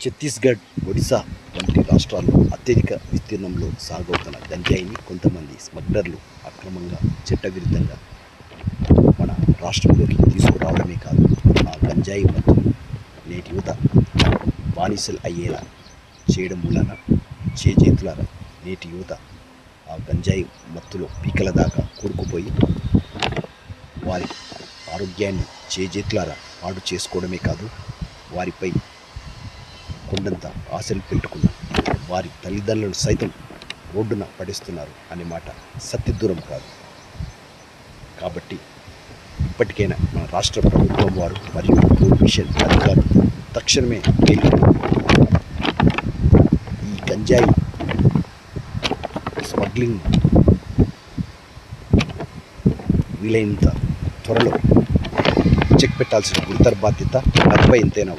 ఛత్తీస్గఢ్ ఒడిశా వంటి రాష్ట్రాల్లో అత్యధిక విస్తీర్ణంలో సాగవుతున్న గంజాయిని కొంతమంది స్మగ్లర్లు అక్రమంగా చట్టవిరుద్ధంగా మన రాష్ట్రంలోకి తీసుకురావడమే కాదు ఆ గంజాయి మత్తు నేటి యువత బానిసలు అయ్యేలా చేయడం మూలన చేజేతులారా నేటి యువత ఆ గంజాయి మత్తులో పీకల దాకా కూరుకుపోయి వారి ఆరోగ్యాన్ని చేజేతులారా పాడు చేసుకోవడమే కాదు వారిపై కొండంత ఆశలు పెట్టుకున్న. వారి తల్లిదండ్రులను సైతం రోడ్డున పడేస్తున్నారు అనే మాట సత్యదూరం కాదు. కాబట్టి ఇప్పటికైనా మన రాష్ట్ర ప్రభుత్వం వారు మరియు మిషన్ అధికారులు తక్షణమే వెళ్ళి ఈ గంజాయి స్మగ్లింగ్ వీలైనంత త్వరలో చెక్ పెట్టాల్సిన గురుతర బాధ్యత వారిపై ఎంతైనా